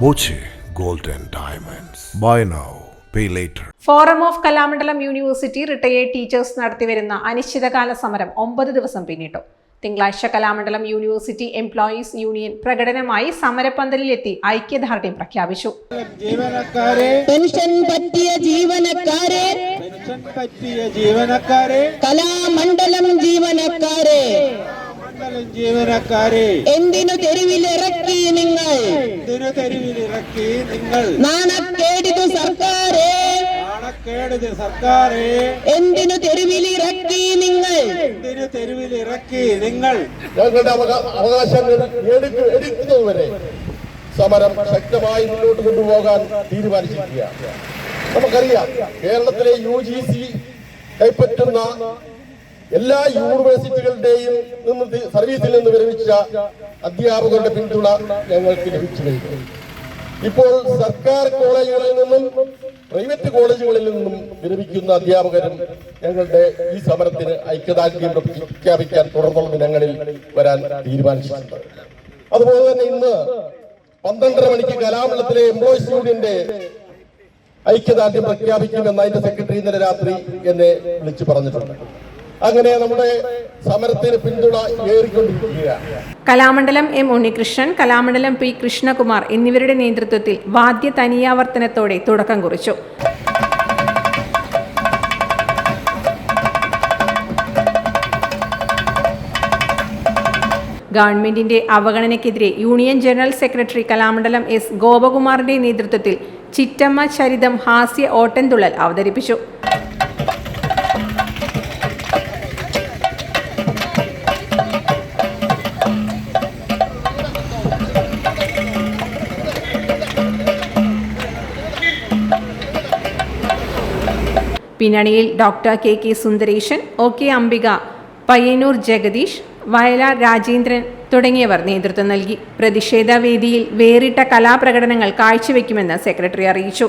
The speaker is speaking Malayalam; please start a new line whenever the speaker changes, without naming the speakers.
Boche gold Diamonds. Buy now, pay later.
Forum of Kalamandalam university retired teachers നടത്തിവരുന്ന അനിശ്ചിതകാല സമരം ഒമ്പത് ദിവസം പിന്നിട്ടു തിങ്കളാഴ്ച കലാമണ്ഡലം യൂണിവേഴ്സിറ്റി എംപ്ലോയീസ് യൂണിയൻ പ്രകടനമായി സമരപ്പന്തലിലെത്തി ഐക്യദാർഢ്യം പ്രഖ്യാപിച്ചു
ജീവനക്കാരെ
പെൻഷൻ പറ്റിയ ജീവനക്കാരെ
പെൻഷൻ പറ്റിയ ജീവനക്കാരെ
കലാമണ്ഡലം ജീവനക്കാരെ
ജീവനക്കാരെ.
എന്തിനു തെരുവിലിറക്കി നിങ്ങൾ?
ഇതിനു തെരുവിലിറക്കി നിങ്ങൾ?
നാണക്കേടിതു സർക്കാരെ.
നാണക്കേടിത് സർക്കാരെ.
എന്തിനു തെരുവിലിറക്കി നിങ്ങൾ?
ഇതിനു തെരുവിലിറക്കി നിങ്ങൾ?
ഞങ്ങളുടെ അവകാശം എടുക്കുന്നതുവരെ സമരം ശക്തമായി മുന്നോട്ട് കൊണ്ടുപോകാൻ തീരുമാനിച്ചിരിക്കുക നമുക്കറിയാം കേരളത്തിലെ യു ജി സി കൈപ്പറ്റുന്ന എല്ലാ യൂണിവേഴ്സിറ്റികളുടെയും നിന്ന് സർവീസിൽ നിന്ന് വിരമിച്ച അധ്യാപകരുടെ പിന്തുണ ഞങ്ങൾക്ക് ലഭിച്ചു കഴിഞ്ഞു ഇപ്പോൾ സർക്കാർ കോളേജുകളിൽ നിന്നും പ്രൈവറ്റ് കോളേജുകളിൽ നിന്നും വിരമിക്കുന്ന അധ്യാപകരും ഞങ്ങളുടെ ഈ സമരത്തിന് ഐക്യദാർഢ്യം പ്രഖ്യാപിക്കാൻ തുടർന്നുള്ള ദിനങ്ങളിൽ വരാൻ തീരുമാനിച്ചിട്ടുണ്ട്. അതുപോലെ തന്നെ ഇന്ന് പന്ത്രണ്ടര മണിക്ക് കലാമണ്ഡലത്തിലെ എംപ്ലോയീസ് യൂണിയന്റെ ഐക്യദാർഢ്യം പ്രഖ്യാപിക്കുമെന്ന് അതിന്റെ സെക്രട്ടറി ഇന്നലെ രാത്രി എന്നെ വിളിച്ചു പറഞ്ഞിട്ടുണ്ട്. അങ്ങനെ നമ്മുടെ സമരത്തിന് പിന്തുണ ഏറിക്കൊണ്ടിരിക്കുകയാണ്.
കലാമണ്ഡലം എം ഉണ്ണികൃഷ്ണൻ കലാമണ്ഡലം പി കൃഷ്ണകുമാർ എന്നിവരുടെ നേതൃത്വത്തിൽ വാദ്യ തനിയാവർത്തനത്തോടെ തുടക്കം കുറിച്ചു. ഗവൺമെന്റിന്റെ അവഗണനയ്ക്കെതിരെ union general secretary Kalamandalam S ഗോപകുമാറിന്റെ നേതൃത്വത്തിൽ ചിറ്റമ്മ ചരിതം ഹാസ്യ ഓട്ടൻതുള്ളൽ അവതരിപ്പിച്ചു. പിന്നണിയിൽ doctor K K Sundaresan O K Ambika Payyanur Jagadish Vayalar Rajendran തുടങ്ങിയവർ നേതൃത്വം നൽകി. പ്രതിഷേധ വേദിയിൽ വേറിട്ട കലാപ്രകടനങ്ങൾ കാഴ്ചവെക്കുമെന്ന് സെക്രട്ടറി അറിയിച്ചു.